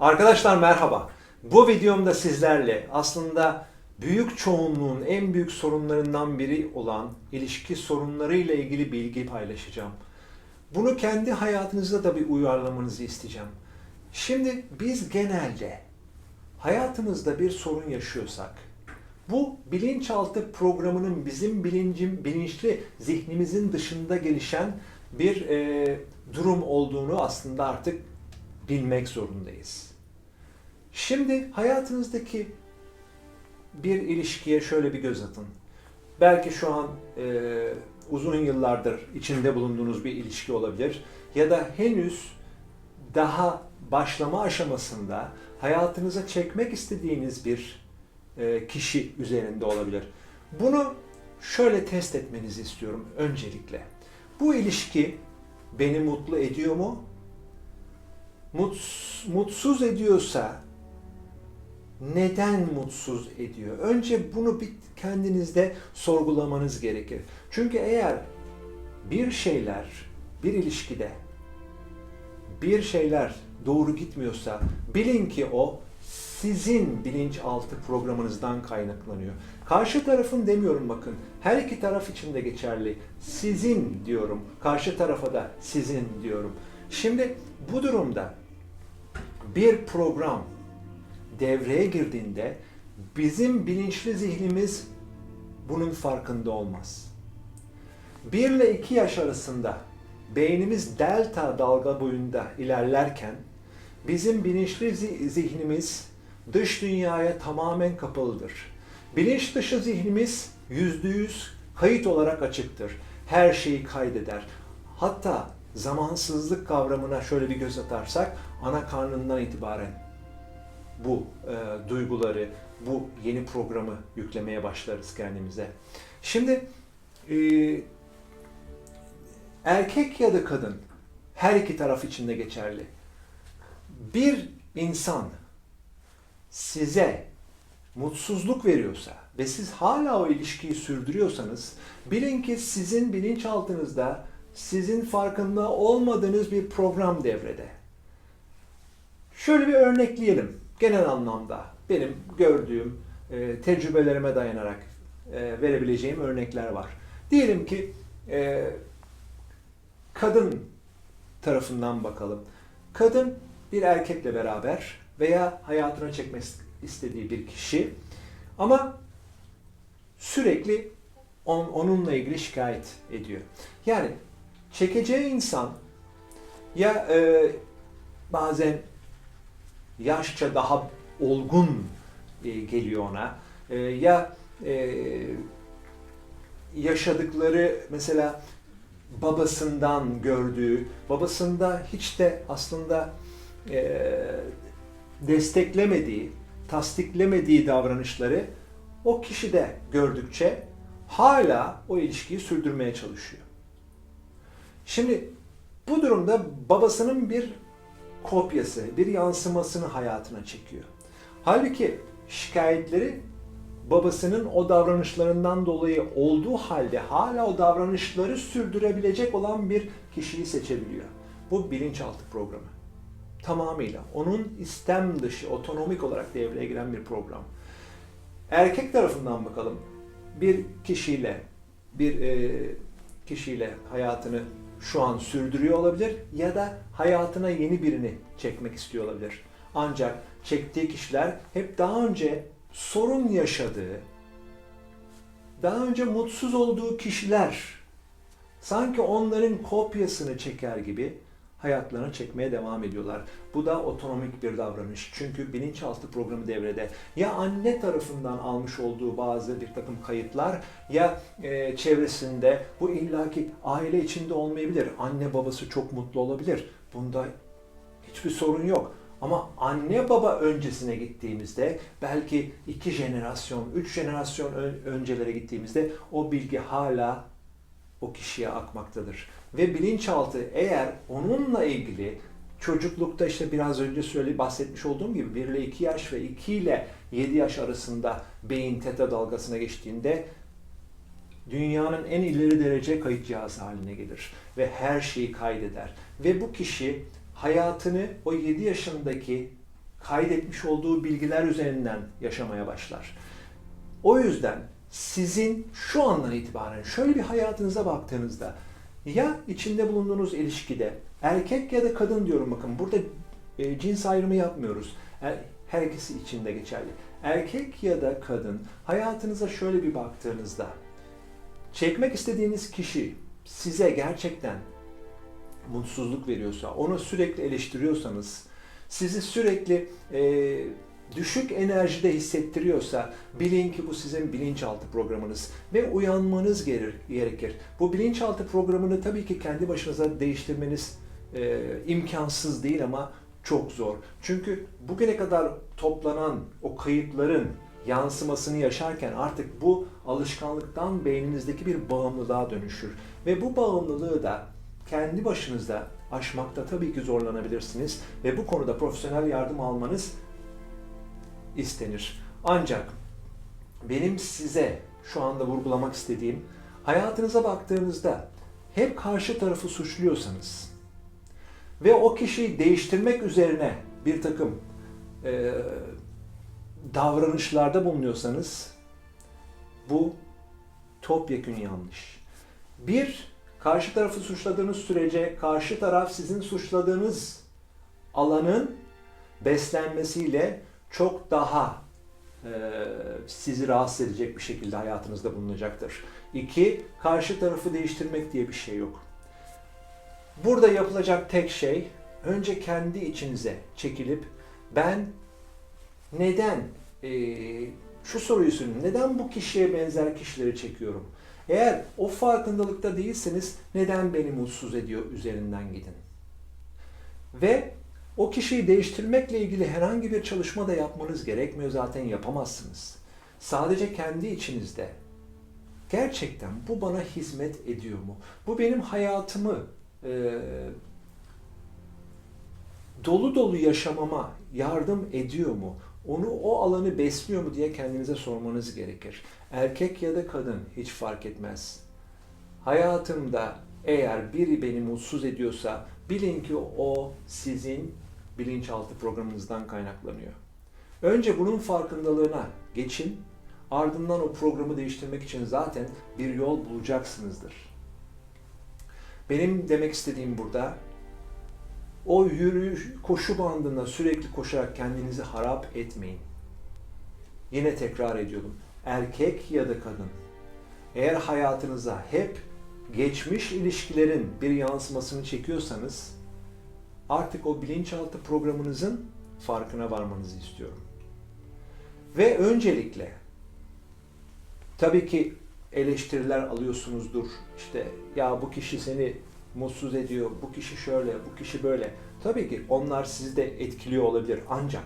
Arkadaşlar merhaba. Bu videomda sizlerle aslında büyük çoğunluğun en büyük sorunlarından biri olan ilişki sorunları ile ilgili bilgi paylaşacağım. Bunu kendi hayatınızda da bir uyarlamanızı isteyeceğim. Şimdi biz genelde hayatımızda bir sorun yaşıyorsak bu bilinçaltı programının bizim bilincim, bilinçli zihnimizin dışında gelişen bir e, durum olduğunu aslında artık bilmek zorundayız. Şimdi hayatınızdaki bir ilişkiye şöyle bir göz atın. Belki şu an e, uzun yıllardır içinde bulunduğunuz bir ilişki olabilir ya da henüz daha başlama aşamasında hayatınıza çekmek istediğiniz bir e, kişi üzerinde olabilir. Bunu şöyle test etmenizi istiyorum öncelikle. Bu ilişki beni mutlu ediyor mu? Muts- mutsuz ediyorsa neden mutsuz ediyor? Önce bunu bir kendinizde sorgulamanız gerekir. Çünkü eğer bir şeyler bir ilişkide bir şeyler doğru gitmiyorsa bilin ki o sizin bilinçaltı programınızdan kaynaklanıyor. Karşı tarafın demiyorum bakın. Her iki taraf için de geçerli. Sizin diyorum. Karşı tarafa da sizin diyorum. Şimdi bu durumda bir program devreye girdiğinde bizim bilinçli zihnimiz bunun farkında olmaz. 1 ile 2 yaş arasında beynimiz delta dalga boyunda ilerlerken bizim bilinçli zi- zihnimiz dış dünyaya tamamen kapalıdır. Bilinç dışı zihnimiz %100 kayıt olarak açıktır. Her şeyi kaydeder. Hatta zamansızlık kavramına şöyle bir göz atarsak ana karnından itibaren bu e, duyguları, bu yeni programı yüklemeye başlarız kendimize. Şimdi e, erkek ya da kadın her iki taraf için de geçerli. Bir insan size mutsuzluk veriyorsa ve siz hala o ilişkiyi sürdürüyorsanız bilin ki sizin bilinçaltınızda sizin farkında olmadığınız bir program devrede. Şöyle bir örnekleyelim. Genel anlamda benim gördüğüm e, tecrübelerime dayanarak e, verebileceğim örnekler var. Diyelim ki e, kadın tarafından bakalım. Kadın bir erkekle beraber veya hayatına çekmek istediği bir kişi ama sürekli on- onunla ilgili şikayet ediyor. Yani çekeceği insan ya e, bazen yaşça daha olgun e, geliyor ona E, ya e, yaşadıkları mesela babasından gördüğü, babasında hiç de aslında e, desteklemediği, tasdiklemediği davranışları o kişide gördükçe hala o ilişkiyi sürdürmeye çalışıyor. Şimdi bu durumda babasının bir kopyası, bir yansımasını hayatına çekiyor. Halbuki şikayetleri babasının o davranışlarından dolayı olduğu halde hala o davranışları sürdürebilecek olan bir kişiyi seçebiliyor. Bu bilinçaltı programı. Tamamıyla onun istem dışı, otonomik olarak devreye giren bir program. Erkek tarafından bakalım. Bir kişiyle, bir e, kişiyle hayatını şu an sürdürüyor olabilir ya da hayatına yeni birini çekmek istiyor olabilir. Ancak çektiği kişiler hep daha önce sorun yaşadığı, daha önce mutsuz olduğu kişiler sanki onların kopyasını çeker gibi hayatlarına çekmeye devam ediyorlar. Bu da otonomik bir davranış. Çünkü bilinçaltı programı devrede. Ya anne tarafından almış olduğu bazı bir takım kayıtlar ya e, çevresinde bu illaki aile içinde olmayabilir. Anne babası çok mutlu olabilir. Bunda hiçbir sorun yok. Ama anne baba öncesine gittiğimizde belki iki jenerasyon, üç jenerasyon ön- öncelere gittiğimizde o bilgi hala o kişiye akmaktadır. Ve bilinçaltı eğer onunla ilgili çocuklukta işte biraz önce söyle bahsetmiş olduğum gibi 1 ile 2 yaş ve 2 ile 7 yaş arasında beyin teta dalgasına geçtiğinde dünyanın en ileri derece kayıt cihazı haline gelir ve her şeyi kaydeder. Ve bu kişi hayatını o 7 yaşındaki kaydetmiş olduğu bilgiler üzerinden yaşamaya başlar. O yüzden sizin şu andan itibaren şöyle bir hayatınıza baktığınızda ya içinde bulunduğunuz ilişkide erkek ya da kadın diyorum bakın burada e, cins ayrımı yapmıyoruz. Er, her ikisi için de geçerli. Erkek ya da kadın hayatınıza şöyle bir baktığınızda çekmek istediğiniz kişi size gerçekten mutsuzluk veriyorsa, onu sürekli eleştiriyorsanız, sizi sürekli e, düşük enerjide hissettiriyorsa bilin ki bu sizin bilinçaltı programınız ve uyanmanız gerekir. Bu bilinçaltı programını tabii ki kendi başınıza değiştirmeniz e, imkansız değil ama çok zor. Çünkü bugüne kadar toplanan o kayıtların yansımasını yaşarken artık bu alışkanlıktan beyninizdeki bir bağımlılığa dönüşür. Ve bu bağımlılığı da kendi başınızda aşmakta tabii ki zorlanabilirsiniz ve bu konuda profesyonel yardım almanız istenir. Ancak benim size şu anda vurgulamak istediğim hayatınıza baktığınızda hep karşı tarafı suçluyorsanız ve o kişiyi değiştirmek üzerine bir takım e, davranışlarda bulunuyorsanız bu topyekün yanlış. Bir, karşı tarafı suçladığınız sürece karşı taraf sizin suçladığınız alanın beslenmesiyle çok daha e, sizi rahatsız edecek bir şekilde hayatınızda bulunacaktır. İki, karşı tarafı değiştirmek diye bir şey yok. Burada yapılacak tek şey önce kendi içinize çekilip ben neden e, şu soruyu sorun neden bu kişiye benzer kişileri çekiyorum? Eğer o farkındalıkta değilseniz neden beni mutsuz ediyor üzerinden gidin. Ve o kişiyi değiştirmekle ilgili herhangi bir çalışma da yapmanız gerekmiyor zaten yapamazsınız. Sadece kendi içinizde gerçekten bu bana hizmet ediyor mu? Bu benim hayatımı e, dolu dolu yaşamama yardım ediyor mu? Onu o alanı besliyor mu diye kendinize sormanız gerekir. Erkek ya da kadın hiç fark etmez. Hayatımda eğer biri beni mutsuz ediyorsa bilin ki o sizin bilinçaltı programınızdan kaynaklanıyor. Önce bunun farkındalığına geçin. Ardından o programı değiştirmek için zaten bir yol bulacaksınızdır. Benim demek istediğim burada o yürüyüş, koşu bandında sürekli koşarak kendinizi harap etmeyin. Yine tekrar ediyorum. Erkek ya da kadın eğer hayatınıza hep geçmiş ilişkilerin bir yansımasını çekiyorsanız artık o bilinçaltı programınızın farkına varmanızı istiyorum. Ve öncelikle tabii ki eleştiriler alıyorsunuzdur. İşte ya bu kişi seni mutsuz ediyor, bu kişi şöyle, bu kişi böyle. Tabii ki onlar sizi de etkiliyor olabilir ancak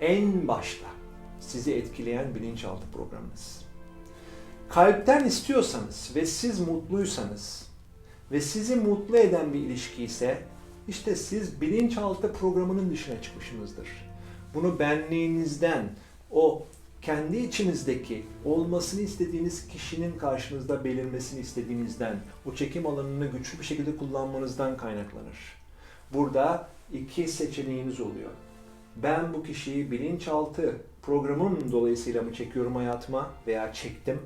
en başta sizi etkileyen bilinçaltı programınız. Kalpten istiyorsanız ve siz mutluysanız ve sizi mutlu eden bir ilişki ise işte siz bilinçaltı programının dışına çıkmışsınızdır. Bunu benliğinizden, o kendi içinizdeki olmasını istediğiniz kişinin karşınızda belirmesini istediğinizden, o çekim alanını güçlü bir şekilde kullanmanızdan kaynaklanır. Burada iki seçeneğiniz oluyor. Ben bu kişiyi bilinçaltı programım dolayısıyla mı çekiyorum hayatıma veya çektim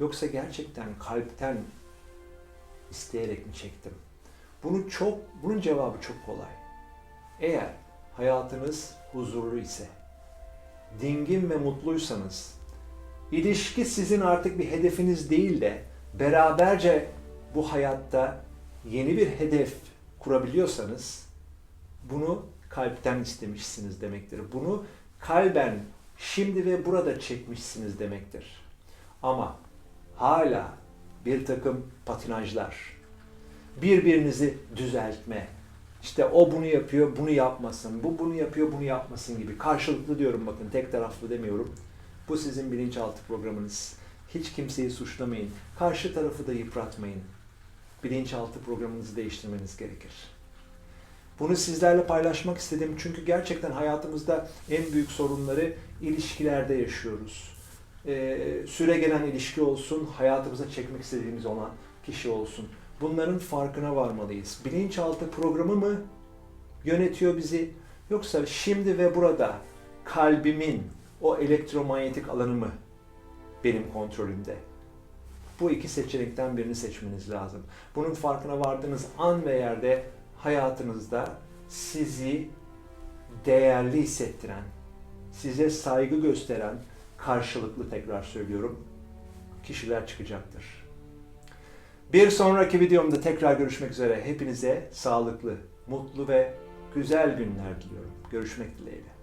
yoksa gerçekten kalpten isteyerek mi çektim? Bunu çok bunun cevabı çok kolay. Eğer hayatınız huzurlu ise dingin ve mutluysanız, ilişki sizin artık bir hedefiniz değil de beraberce bu hayatta yeni bir hedef kurabiliyorsanız bunu kalpten istemişsiniz demektir. Bunu kalben şimdi ve burada çekmişsiniz demektir. Ama hala bir takım patinajlar, birbirinizi düzeltme, işte o bunu yapıyor, bunu yapmasın. Bu bunu yapıyor, bunu yapmasın gibi. Karşılıklı diyorum bakın, tek taraflı demiyorum. Bu sizin bilinçaltı programınız. Hiç kimseyi suçlamayın. Karşı tarafı da yıpratmayın. Bilinçaltı programınızı değiştirmeniz gerekir. Bunu sizlerle paylaşmak istedim çünkü gerçekten hayatımızda en büyük sorunları ilişkilerde yaşıyoruz. Ee, süre gelen ilişki olsun, hayatımıza çekmek istediğimiz olan kişi olsun. Bunların farkına varmalıyız. Bilinçaltı programı mı yönetiyor bizi Yoksa şimdi ve burada kalbimin o elektromanyetik alanı mı benim kontrolümde? Bu iki seçenekten birini seçmeniz lazım. Bunun farkına vardığınız an ve yerde hayatınızda sizi değerli hissettiren, size saygı gösteren, karşılıklı tekrar söylüyorum, kişiler çıkacaktır. Bir sonraki videomda tekrar görüşmek üzere. Hepinize sağlıklı, mutlu ve güzel günler diliyorum. Görüşmek dileğiyle.